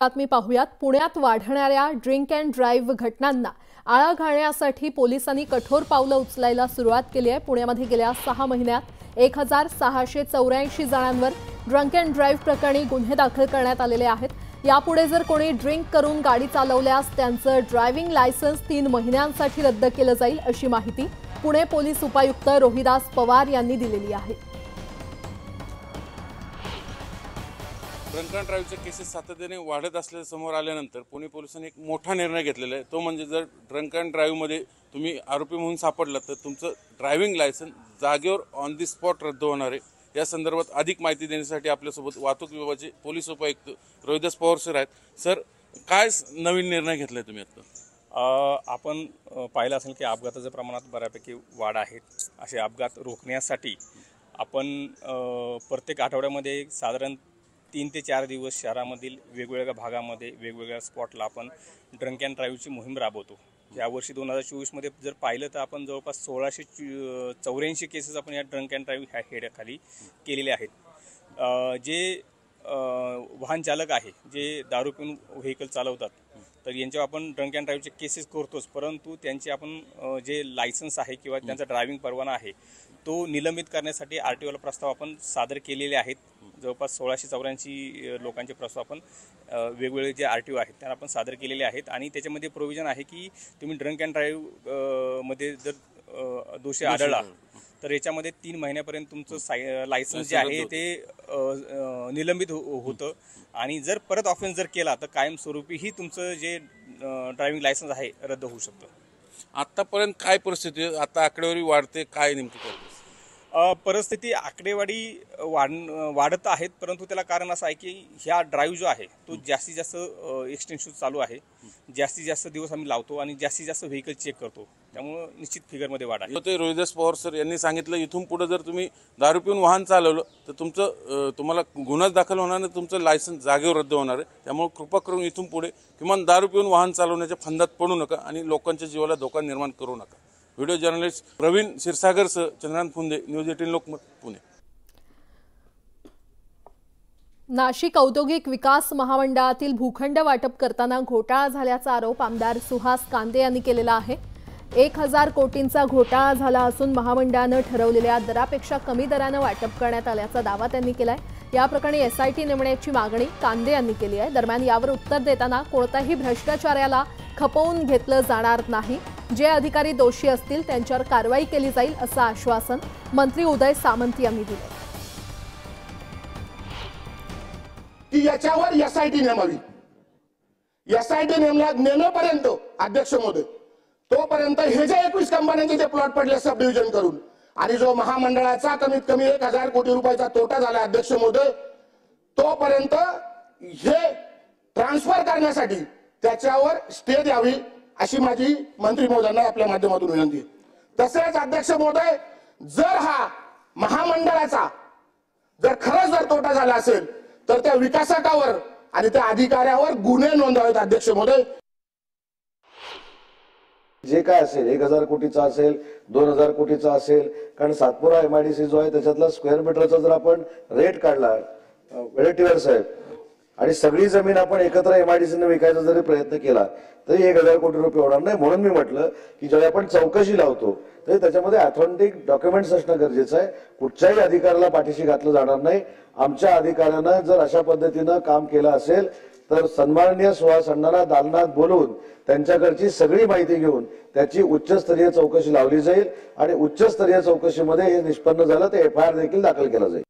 बातमी पाहूयात. पुण्यात वाढणाऱ्या ड्रिंक अँड ड्राईव्ह घटनांना आळा घालण्यासाठी पोलिसांनी कठोर पावलं उचलायला सुरुवात केली आहे. पुण्यामध्ये गेल्या सहा महिन्यात एक हजार सहाशे चौऱ्याऐंशी जणांवर ड्रंक अँड ड्राईव्ह प्रकरणी गुन्हे दाखल करण्यात आलेले आहेत. यापुढे जर कोणी ड्रिंक करून गाडी चालवल्यास त्यांचं ड्रायव्हिंग लायसन्स तीन महिन्यांसाठी रद्द केलं जाईल अशी माहिती पुणे पोलीस उपायुक्त रोहिदास पवार यांनी दिलेली आहे. ड्रंक अँड ड्राईव्हचे केसेस सातत्याने वाढत असल्याचं समोर आल्यानंतर पुणे पोलिसांनी एक मोठा निर्णय घेतलेला आहे. तो म्हणजे जर ड्रंक अँड ड्राईव्हमध्ये तुम्ही आरोपी म्हणून सापडला तर तुमचं ड्रायव्हिंग लायसन जागेवर ऑन दी स्पॉट रद्द होणार आहे. या संदर्भात अधिक माहिती देण्यासाठी आपल्यासोबत वाहतूक विभागाचे पोलीस उपायुक्त रोहिदास पवार सर आहेत. सर काय स- नवीन निर्णय घेतलाय तुम्ही आता? आपण पाहिलं असेल की अपघाताच्या प्रमाणात बऱ्यापैकी वाढ आहे. असे अपघात रोखण्यासाठी आपण प्रत्येक आठवड्यामध्ये साधारण तीन ते चार दिवस शहरामधील वेगवेगळ्या भागामध्ये वेगवेगळ्या स्पॉटला आपण ड्रंक अँड ड्राईव्हची मोहीम राबवतो. यावर्षी दोन हजार चोवीसमध्ये जर पाहिलं तर आपण जवळपास सोळाशे चौऱ्याऐंशी केसेस आपण या ड्रंक अँड ड्राईव्ह ह्या हेड्याखाली केलेले आहेत. जे वाहन चालक आहे जे दारू पिऊन व्हेकल चालवतात तर यांच्यावर आपण ड्रंक अँड ड्राईव्हचे केसेस करतोच परंतु त्यांचे आपण जे लायसन्स आहे किंवा त्यांचा ड्रायव्हिंग परवाना आहे तो निलंबित करण्यासाठी आर टी ओला प्रस्ताव आपण सादर केलेले आहेत. जवळपास सोळाशे चौऱ्याऐंशी लोकांचे प्रस्ताव आपण वेगवेगळे जे आर टी ओ आहेत त्यांना आपण सादर केलेले आहेत आणि त्याच्यामध्ये प्रोव्हिजन आहे की तुम्ही ड्रंक अँड ड्राईव्हमध्ये जर दोषी आढळला तर याच्यामध्ये तीन महिन्यापर्यंत तुमचं साय लायसन्स जे आहे ते निलंबित हो होतं. आणि जर परत ऑफेन्स जर केला तर कायमस्वरूपीही तुमचं जे ड्रायव्हिंग लायसन्स आहे रद्द होऊ शकतं. आतापर्यंत काय परिस्थिती आता आकडेवारी वाढते काय नेमकं परिस्थिती आकडेवारी वाढ वाढत आहेत परंतु त्याला कारण असं आहे की ह्या ड्राईव्ह जो आहे तो जास्तीत जास्त एक्सटेन्शन चालू आहे. जास्तीत जास्त दिवस आम्ही लावतो आणि जास्तीत जास्त व्हेकल चेक करतो. त्यामुळं निश्चित फिगरमध्ये वाढ आहे. ते रोहिदास पवार सर यांनी सांगितलं इथून पुढे जर तुम्ही दारू पिऊन वाहन चालवलं तर तुमचं तुम्हाला गुन्हाच दाखल होणार नाही तुमचं लायसन्स जागेवर रद्द होणार आहे. त्यामुळे कृपा करून इथून पुढे किमान दारू पिऊन वाहन चालवण्याच्या फंदात पडू नका आणि लोकांच्या जीवाला धोका निर्माण करू नका. व्हिडिओ जर्नलिस्ट प्रवीण क्षीरसागरसह चंद्रकांत फुंदे न्यूज एटीन लोकमत पुणे. नाशिक औद्योगिक विकास महामंडळातील भूखंड वाटप करताना घोटाळा झाल्याचा आरोप आमदार सुहास कांदे यांनी केलेला आहे. एक हजार कोटींचा घोटाळा झाला असून महामंडळानं ठरवलेल्या दरापेक्षा कमी दरानं वाटप करण्यात आल्याचा दावा त्यांनी केला आहे याप्रकरणी या प्रकरणी टी नेमण्याची मागणी कांदे यांनी केली आहे. दरम्यान यावर उत्तर देताना कोणत्याही भ्रष्टाचाराला खपवून घेतलं जाणार नाही. जे अधिकारी दोषी असतील त्यांच्यावर कारवाई केली जाईल असं आश्वासन मंत्री उदय सामंत यांनी दिलं. की याच्यावर एसआयटी नेमावी एसआयटी नेमला नेमेपर्यंत अध्यक्ष मोदय तोपर्यंत हे जे एकवीस कंपन्यांचे जे प्लॉट पडले सब डिव्हिजन करून आणि जो महामंडळाचा कमीत कमी एक हजार कोटी रुपयाचा तोटा झाला अध्यक्ष मोदय तोपर्यंत हे ट्रान्सफर करण्यासाठी त्याच्यावर स्टे द्यावी अशी माझी मंत्री महोदयांना आपल्या माध्यमातून विनंती तसेच अध्यक्ष महोदय जर हा महामंडळाचा जर खरंच जर तोटा झाला असेल तर त्या विकासकावर आणि त्या अधिकाऱ्यावर गुन्हे नोंदवावेत अध्यक्ष महोदय. जे काय असेल एक हजार कोटीचा असेल दोन हजार कोटीचा असेल कारण सातपुरा एमआयडीसी जो आहे त्याच्यातला स्क्वेअर मीटरचा जर आपण रेट काढला वेळेटीवर साहेब आणि सगळी जमीन आपण एकत्र एमआयडीसीने विकायचा जरी प्रयत्न केला तरी एक हजार कोटी रुपये होणार नाही. म्हणून मी म्हटलं की ज्यावेळी आपण चौकशी लावतो तरी त्याच्यामध्ये ऑथेंटिक डॉक्युमेंट्स असणं गरजेचं आहे. कुठच्याही अधिकाऱ्याला पाठीशी घातलं जाणार नाही. आमच्या अधिकाऱ्यानं जर अशा पद्धतीनं काम केलं असेल तर सन्माननीय सुहास अण्णांना दालनात बोलवून त्यांच्याकडची सगळी माहिती घेऊन त्याची उच्चस्तरीय चौकशी लावली जाईल. आणि उच्चस्तरीय चौकशीमध्ये हे निष्पन्न झालं तर एफ आय आर देखील दाखल केला जाईल.